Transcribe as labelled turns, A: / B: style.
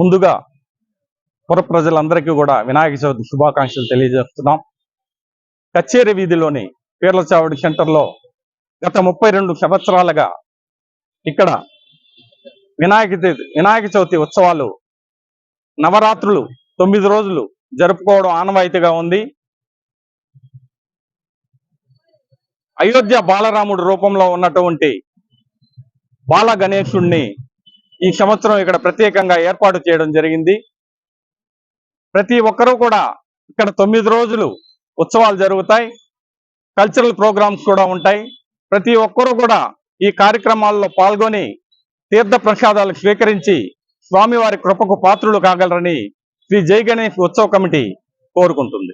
A: ముందుగా పుర ప్రజలందరికీ కూడా వినాయక చవితి శుభాకాంక్షలు తెలియజేస్తున్నాం. కచ్చేరి వీధిలోని పీర్ల చావడి సెంటర్లో గత ముప్పై రెండు సంవత్సరాలుగా ఇక్కడ వినాయక వినాయక చవితి ఉత్సవాలు నవరాత్రులు తొమ్మిది రోజులు జరుపుకోవడం ఆనవాయితీగా ఉంది. అయోధ్య బాలరాముడు రూపంలో ఉన్నటువంటి బాల గణేశుణ్ణి ఈ సంవత్సరం ఇక్కడ ప్రత్యేకంగా ఏర్పాటు చేయడం జరిగింది. ప్రతి ఒక్కరూ కూడా ఇక్కడ తొమ్మిది రోజులు ఉత్సవాలు జరుగుతాయి. కల్చరల్ ప్రోగ్రామ్స్ కూడా ఉంటాయి. ప్రతి ఒక్కరూ కూడా ఈ కార్యక్రమాల్లో పాల్గొని తీర్థ ప్రసాదాలు స్వీకరించి స్వామివారి కృపకు పాత్రులు కాగలరని శ్రీ జై గణేష్ ఉత్సవ కమిటీ కోరుకుంటుంది.